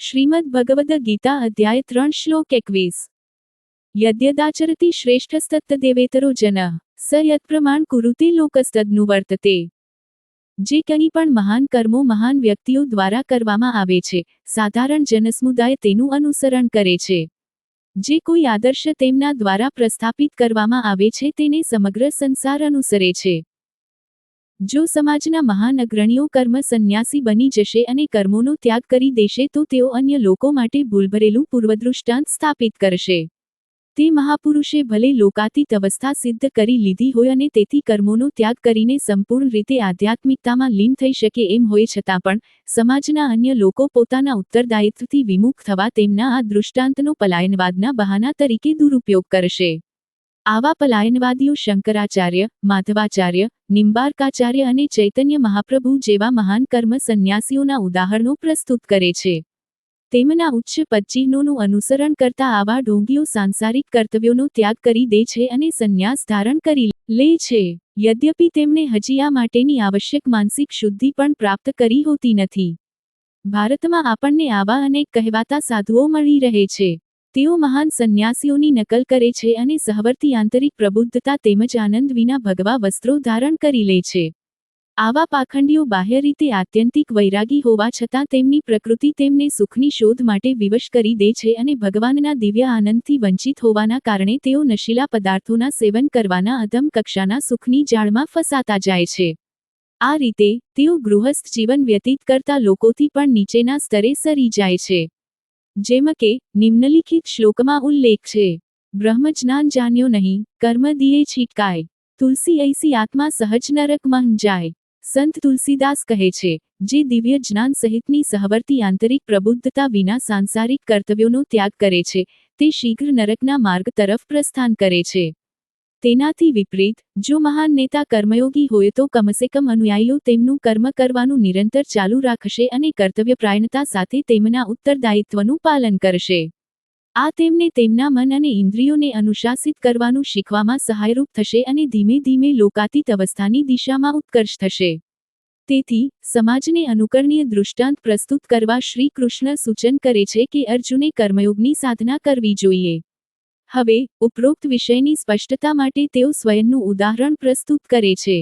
શ્રીમદ ભગવદ ગીતા અધ્યાય ત્રણ શ્લોક એકવીસ. યદ્યદાચરતી શ્રેષ્ઠસ્તત્તદેવેતરો જન, સ યત્પ્રમાણ કુરુતે લોકસ્તદનું વર્તતે. જે કંઈ પણ મહાન કર્મો મહાન વ્યક્તિઓ દ્વારા કરવામાં આવે છે, સાધારણ જનસમુદાય તેનું અનુસરણ કરે છે. જે કોઈ આદર્શ તેમના દ્વારા પ્રસ્થાપિત કરવામાં આવે છે તેને સમગ્ર સંસાર અનુસરે છે. જો સમાજના મહાન અગ્રણીઓ કર્મ સંન્યાસી બની જશે અને કર્મોનો ત્યાગ કરી દેશે તો તેઓ અન્ય લોકો માટે ભૂલભરેલું પૂર્વદૃષ્ટાંત સ્થાપિત કરશે. તે મહાપુરુષે ભલે લોકાતીત અવસ્થા સિદ્ધ કરી લીધી હોય અને તેથી કર્મોનો ત્યાગ કરીને સંપૂર્ણ રીતે આધ્યાત્મિકતામાં લીન થઈ શકે એમ હોય છતાં પણ, સમાજના અન્ય લોકો પોતાના ઉત્તરદાયિત્વથી વિમુખ થવા તેમના આ દૃષ્ટાંતનો પલાયનવાદના બહાના તરીકે દુરુપયોગ કરશે. આવા પલાયનવાદીઓ શંકરાચાર્ય, માધવાચાર્ય, નિંબાર્કાચાર્ય અને ચૈતન્ય મહાપ્રભુ જેવા મહાન કર્મ સંન્યાસીઓના ઉદાહરણો પ્રસ્તુત કરે છે. તેમના ઉચ્ચ પચ્ચીનોનું અનુસરણ કરતા આવા ઢોંગીઓ સાંસારિક કર્તવ્યોનો ત્યાગ કરી દે છે અને સંન્યાસ ધારણ કરી લે છે. યદ્યપિ તેમને હજી આ માટેની આવશ્યક માનસિક શુદ્ધિ પણ પ્રાપ્ત કરી હોતી નથી. ભારતમાં આપણને આવા અનેક કહેવાતા સાધુઓ મળી રહે છે. તેઓ મહાન સંન્યાસીઓની નકલ કરે છે અને સહવર્તી આંતરિક પ્રબુદ્ધતા તેમજ આનંદ વિના ભગવા વસ્ત્રો ધારણ કરી લે છે. આવા પાખંડીઓ બાહ્ય રીતે આત્યંતિક વૈરાગી હોવા છતાં તેમની પ્રકૃતિ તેમને સુખની શોધ માટે વિવશ કરી દે છે અને ભગવાનના દિવ્ય આનંદથી વંચિત હોવાના કારણે તેઓ નશીલા પદાર્થોના સેવન કરવાના અધમ કક્ષાના સુખની જાળમાં ફસાતા જાય છે. આ રીતે, તેઓ ગૃહસ્થ જીવન વ્યતીત કરતા લોકોથી પણ નીચેના સ્તરે સરી જાય છે. જેમ કે, નિમ્નલિખિત શ્લોકમાં ઉલ્લેખ છે, બ્રહ્મજ્ઞાન જાણ્યો નહીં, કર્મ દિયે છીટકાય, તુલસી ઐસી આત્મા સહજ નરક મહં જાય. સંત તુલસીદાસ કહે છે, જે દિવ્ય જ્ઞાન સહિતની સહવર્તી આંતરિક પ્રબુદ્ધતા વિના સાંસારિક કર્તવ્યોનો ત્યાગ કરે છે, તે શીઘ્ર નરકના માર્ગ તરફ પ્રસ્થાન કરે છે. તેનાથી વિપરીત, જો મહાન નેતા કર્મયોગી હોય તો કમસે કમ અનુયાયીઓ તેમનું કર્મ કરવાનું નિરંતર ચાલુ રાખશે અને કર્તવ્યપ્રાયણતા સાથે તેમના ઉત્તરદાયિત્વનું પાલન કરશે. આ તેમને તેમના મન અને ઇન્દ્રિયોને અનુશાસિત કરવાનું શીખવામાં સહાયરૂપ થશે અને ધીમે ધીમે લોકાતીત અવસ્થાની દિશામાં ઉત્કર્ષ થશે. તેથી, સમાજને અનુકરણીય દૃષ્ટાંત પ્રસ્તુત કરવા શ્રી કૃષ્ણ સૂચન કરે છે કે અર્જુને કર્મયોગની સાધના કરવી જોઈએ. હવે ઉપરોક્ત વિષયની સ્પષ્ટતા માટે તેઓ સ્વયંનું ઉદાહરણ પ્રસ્તુત કરે છે.